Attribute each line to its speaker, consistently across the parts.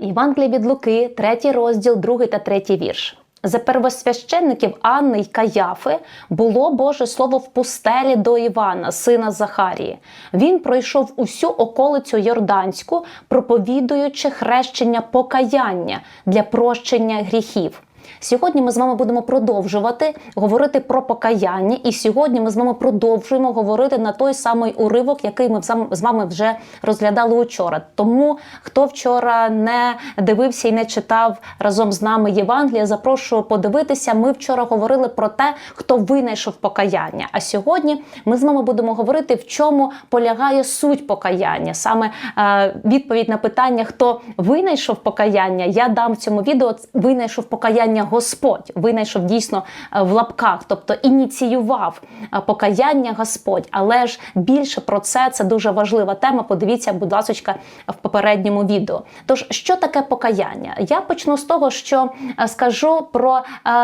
Speaker 1: Євангелія від Луки, третій розділ, другий та третій вірш. За первосвященників Анни й Каяфи було Боже Слово в пустелі до Івана, сина Захарії. Він пройшов усю околицю Йорданську, проповідуючи хрещення покаяння для прощення гріхів. Сьогодні ми з вами будемо продовжувати говорити про покаяння, і сьогодні ми з вами продовжуємо говорити на той самий уривок, який ми з вами вже розглядали учора. Тому хто вчора не дивився і не читав разом з нами Євангелія, запрошую подивитися. Ми вчора говорили про те, хто винайшов покаяння. А сьогодні ми з вами будемо говорити, в чому полягає суть покаяння. Саме е, відповідь на питання, хто винайшов покаяння, я дам в цьому відео винайшов покаяння. Господь винайшов дійсно е, в лапках, тобто ініціював е, покаяння Господь. Але ж більше про це це дуже важлива тема. Подивіться, будь ласка, в попередньому відео. Тож, що таке покаяння? Я почну з того, що е, скажу про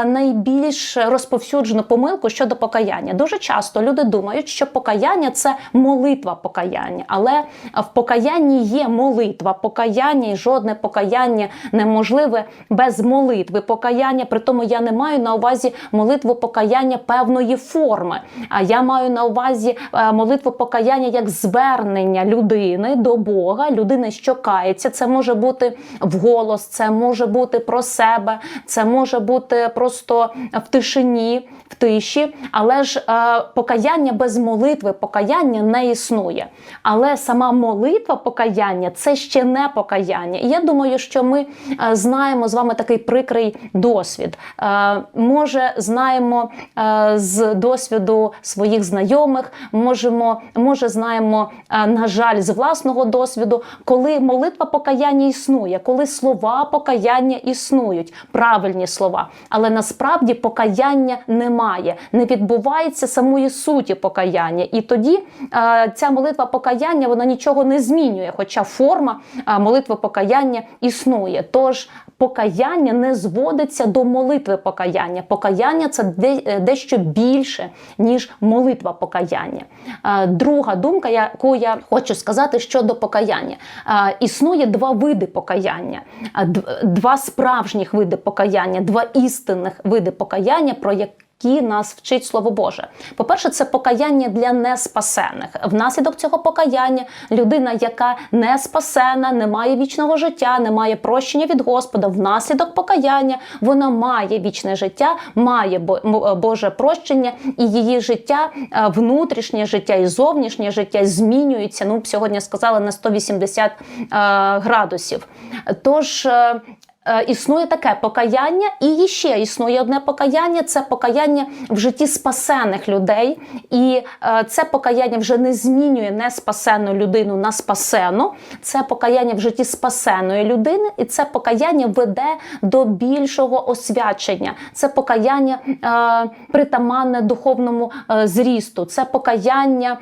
Speaker 1: найбільш розповсюджену помилку щодо покаяння. Дуже часто люди думають, що покаяння це молитва покаяння, але в покаянні є молитва, покаяння і жодне покаяння неможливе без молитви. Покаяння покаяння, при тому я не маю на увазі молитву покаяння певної форми. А я маю на увазі е, молитву покаяння як звернення людини до Бога, людини, що кається. Це може бути вголос, це може бути про себе, це може бути просто в тишині, в тиші. Але ж е, покаяння без молитви, покаяння не існує. Але сама молитва покаяння це ще не покаяння. І я думаю, що ми е, знаємо з вами такий прикрий досвід досвід. Е, може, знаємо е, з досвіду своїх знайомих, можемо, може, знаємо, е, на жаль, з власного досвіду, коли молитва покаяння існує, коли слова покаяння існують, правильні слова. Але насправді покаяння немає, не відбувається самої суті покаяння. І тоді ця молитва покаяння вона нічого не змінює, хоча форма молитви покаяння існує. Тож покаяння не зводиться до молитви покаяння. Покаяння це е, дещо більше, ніж молитва покаяння. Е, друга думка, яку я хочу сказати щодо покаяння. Е, існує два види покаяння, два справжніх види покаяння, два істинних види покаяння, про які які нас вчить слово Боже. По-перше, це покаяння для неспасених. Внаслідок цього покаяння людина, яка не спасена, не має вічного життя, не має прощення від Господа. Внаслідок покаяння вона має вічне життя, має Боже прощення, і її життя, е, внутрішнє життя і зовнішнє життя змінюється. Ну, сьогодні сказали на 180 е, градусів. Тож е, існує таке покаяння, і ще існує одне покаяння це покаяння в житті спасених людей. І е, це покаяння вже не змінює неспасену людину на спасену. Це покаяння в житті спасеної людини, і це покаяння веде до більшого освячення. Це покаяння е, притаманне духовному зрісту, це покаяння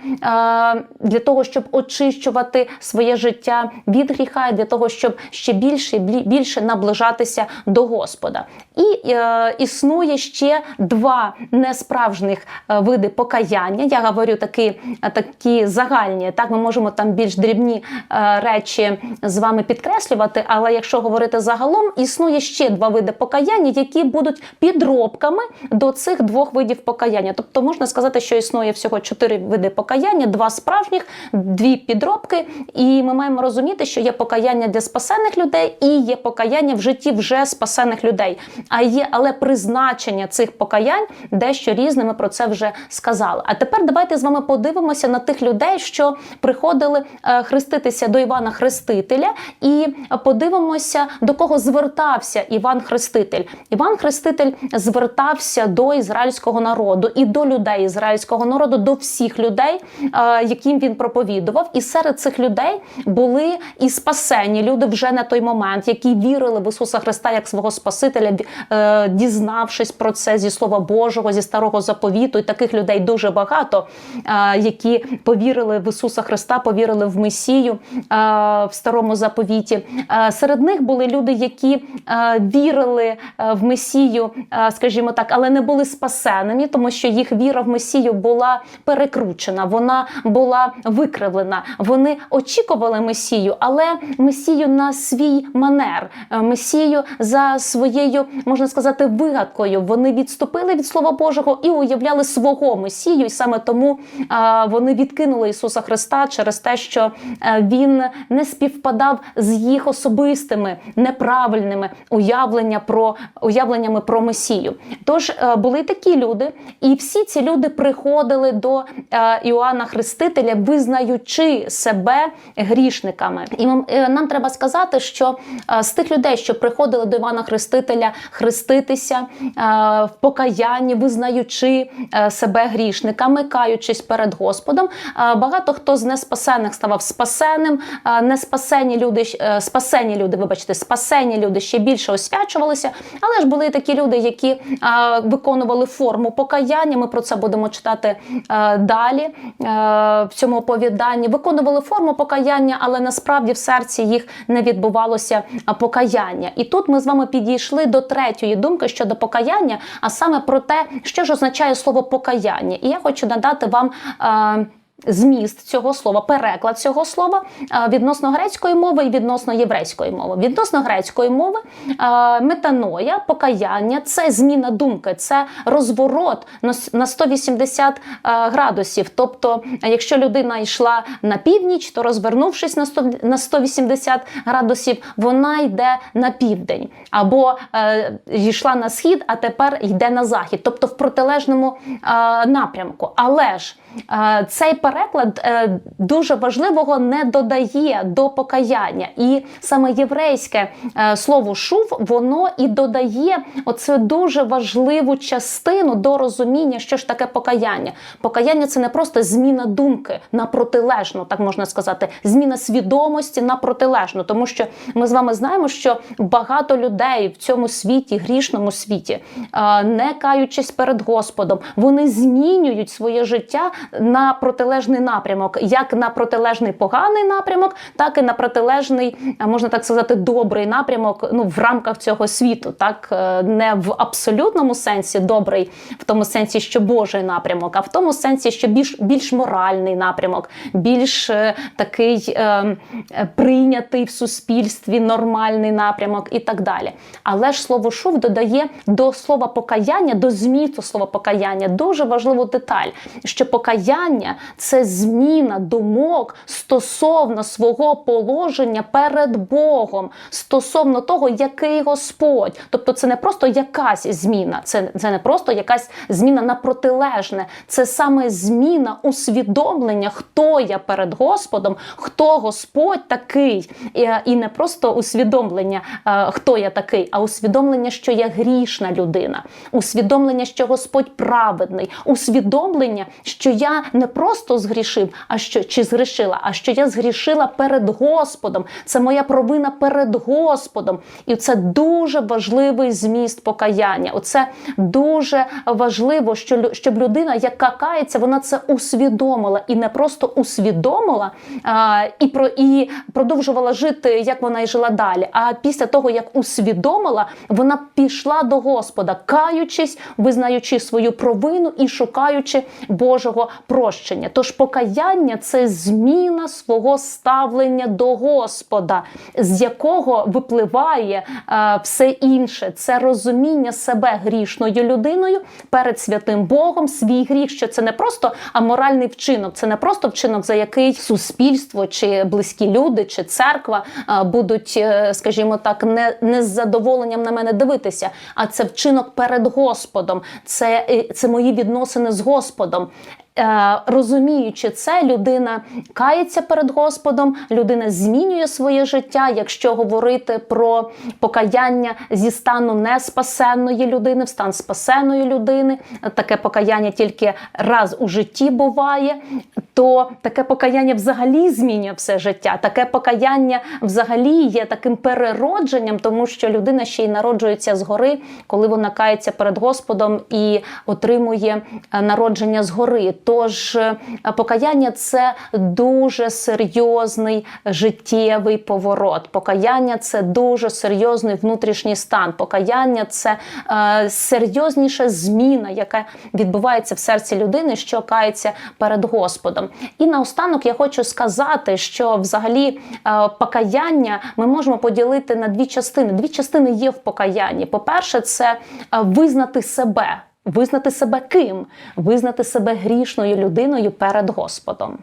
Speaker 1: для того, щоб очищувати своє життя від гріха, і для того, щоб ще більше більше наближати наближатися до Господа. І е, існує ще два несправжніх е, види покаяння. Я говорю такі такі загальні. Так, ми можемо там більш дрібні е, речі з вами підкреслювати. Але якщо говорити загалом, існує ще два види покаяння, які будуть підробками до цих двох видів покаяння. Тобто можна сказати, що існує всього чотири види покаяння, два справжніх, дві підробки. І ми маємо розуміти, що є покаяння для спасених людей і є покаяння в житті вже спасених людей. А є, але призначення цих покаянь дещо різне. Ми про це вже сказали. А тепер давайте з вами подивимося на тих людей, що приходили е, хреститися до Івана Хрестителя, і подивимося, до кого звертався Іван Хреститель. Іван Хреститель звертався до ізраїльського народу і до людей ізраїльського народу, до всіх людей, е, яким він проповідував. І серед цих людей були і спасені люди вже на той момент, які вірили в Ісуса Христа як свого Спасителя, е, дізнавшись про це зі Слова Божого, зі старого заповіту. І таких людей дуже багато, е, які повірили в Ісуса Христа, повірили в Месію е, в старому заповіті. Серед них були люди, які вірили в Месію, скажімо так, але не були спасеними, тому що їх віра в Месію була перекручена, вона була викривлена. Вони очікували Месію, але Месію на свій манер, Месію за своєю, можна сказати, вигадкою. Вони відступили від Слова Божого і уявляли свого Месію, і саме тому вони відкинули Ісуса Христа через те, що е, він не співпадав з їх особистими неправильними уявлення про уявленнями про Месію. Тож е, були такі люди, і всі ці люди приходили до е, Іоанна Хрестителя, визнаючи себе грішниками. І нам, треба сказати, що з тих людей, що приходили до Івана Хрестителя хреститися е, в покаянні, визнаючи е, себе грішниками, каючись перед Господом, е, багато хто з неспасених ставав спасеним, неспасені люди, спасені люди, вибачте, спасені люди ще більше освячувалися, але ж були такі люди, які виконували форму покаяння. Ми про це будемо читати далі в цьому оповіданні. Виконували форму покаяння, але насправді в серці їх не відбувалося е, покаяння. І тут ми з вами підійшли до третьої думки щодо покаяння, а саме про те, що ж означає слово покаяння. І я хочу надати вам. Е, Зміст цього слова, переклад цього слова е, відносно грецької мови і відносно єврейської мови. Відносно грецької мови е, метаноя, покаяння це зміна думки, це розворот на 180 е, градусів. Тобто, якщо людина йшла на північ, то розвернувшись на 180 градусів, вона йде на південь, або йшла на схід, а тепер йде на захід, тобто в протилежному напрямку. Але ж цей переклад е, дуже важливого не додає до покаяння, і саме єврейське е, слово шув воно і додає оцю дуже важливу частину до розуміння, що ж таке покаяння. Покаяння це не просто зміна думки на протилежну, так можна сказати, зміна свідомості на протилежну, тому що ми з вами знаємо, що багато людей в цьому світі, грішному світі, е, не каючись перед Господом, вони змінюють своє життя на протилежний напрямок, як на протилежний поганий напрямок, так і на протилежний, е, можна так сказати, добрий напрямок ну, в рамках цього світу, так Е, не в абсолютному сенсі добрий, в тому сенсі, що Божий напрямок, а в тому сенсі, що більш більш моральний напрямок, більш е, такий е, прийнятий в суспільстві, нормальний напрямок і так далі. Але ж слово шув додає до слова покаяння, до змісту слова покаяння дуже важливу деталь, що покаяння це зміна думок стосовно свого положення перед Богом, стосовно того, який Господь. Тобто, це не просто якась зміна, це, це не просто якась зміна на протилежне, це саме зміна усвідомлення, хто я перед Господом, хто Господь такий, і, не просто усвідомлення, е, хто я такий, а усвідомлення, що я грішна людина, усвідомлення, що Господь праведний, усвідомлення, що я не просто згрішив, а що чи згрішила, а що я згрішила перед Господом. Це моя провина перед Господом, і це дуже важливий зміст покаяння. Оце дуже важливо, що щоб людина, яка кається, вона це усвідомила і не просто усвідомила а, і про і продовжувала жити, як вона і жила далі. А після того, як усвідомила, вона пішла до Господа, каючись, визнаючи свою провину і шукаючи Божого прощення. Тож покаяння це зміна свого ставлення до Господа, з якого випливає е, все інше. Це розуміння себе грішною людиною перед святим Богом, свій гріх, що це не просто аморальний вчинок, це не просто вчинок, за який суспільство чи близькі люди, чи церква е, будуть, е, скажімо так, не, не з задоволенням на мене дивитися, а це вчинок перед Господом, це, е, це мої відносини з Господом. Е, розуміючи це, людина кається перед Господом, людина змінює своє життя. Якщо говорити про покаяння зі стану неспасенної людини в стан спасеної людини, таке покаяння тільки раз у житті буває, то таке покаяння взагалі змінює все життя. Таке покаяння взагалі є таким переродженням, тому що людина ще й народжується згори, коли вона кається перед Господом і отримує е, народження згори. Тож е, покаяння це дуже серйозний життєвий поворот. Покаяння це дуже серйозний внутрішній стан. Покаяння це е, серйозніша зміна, яка відбувається в серці людини, що кається перед Господом. І наостанок я хочу сказати, що взагалі е, покаяння ми можемо поділити на дві частини. Дві частини є в покаянні. По-перше, це е, визнати себе. Визнати себе ким? Визнати себе грішною людиною перед Господом.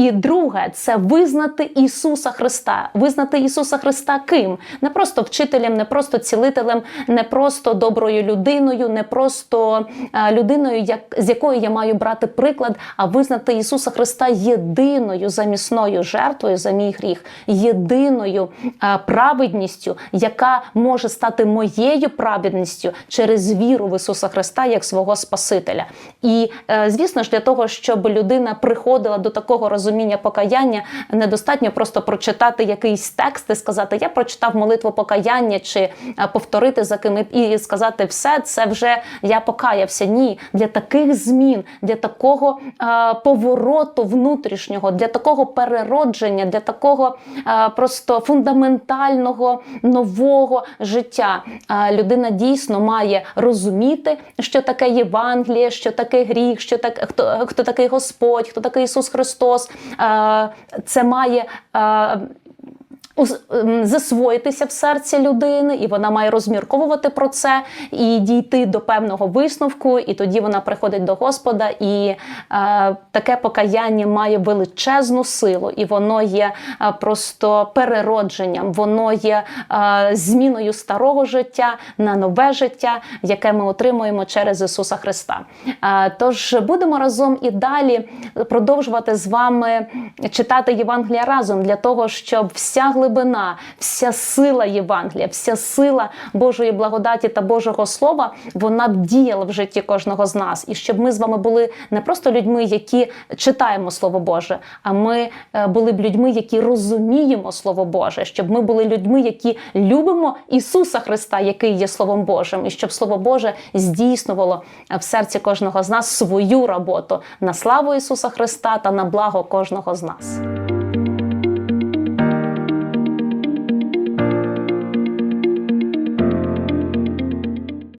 Speaker 1: І друге це визнати Ісуса Христа. Визнати Ісуса Христа ким? Не просто вчителем, не просто цілителем, не просто доброю людиною, не просто е, людиною, як, з якою я маю брати приклад, а визнати Ісуса Христа єдиною замісною жертвою за мій гріх, єдиною е, праведністю, яка може стати моєю праведністю через віру в Ісуса Христа як свого Спасителя. І е, звісно ж, для того, щоб людина приходила до такого розуміння покаяння, недостатньо просто прочитати якийсь текст і сказати, я прочитав молитву покаяння, чи е, повторити за ким і сказати все, це вже я покаявся. Ні, для таких змін, для такого е, повороту внутрішнього, для такого переродження, для такого е, просто фундаментального нового життя е, людина дійсно має розуміти, що таке Євангеліє, що таке гріх, що так хто, хто такий Господь, хто такий Ісус Христос. Е, Це має. Ем, засвоїтися в серці людини, і вона має розмірковувати про це і дійти до певного висновку, і тоді вона приходить до Господа, і е, таке покаяння має величезну силу, і воно є е, просто переродженням, воно є е, зміною старого життя на нове життя, яке ми отримуємо через Ісуса Христа. Е, тож будемо разом і далі продовжувати з вами читати Євангелія разом для того, щоб вся глибина, вся сила Євангелія, вся сила Божої благодаті та Божого Слова, вона б діяла в житті кожного з нас, і щоб ми з вами були не просто людьми, які читаємо Слово Боже, а ми е, були б людьми, які розуміємо Слово Боже, щоб ми були людьми, які любимо Ісуса Христа, який є Словом Божим, і щоб Слово Боже здійснювало в серці кожного з нас свою роботу на славу Ісуса Христа та на благо кожного з нас.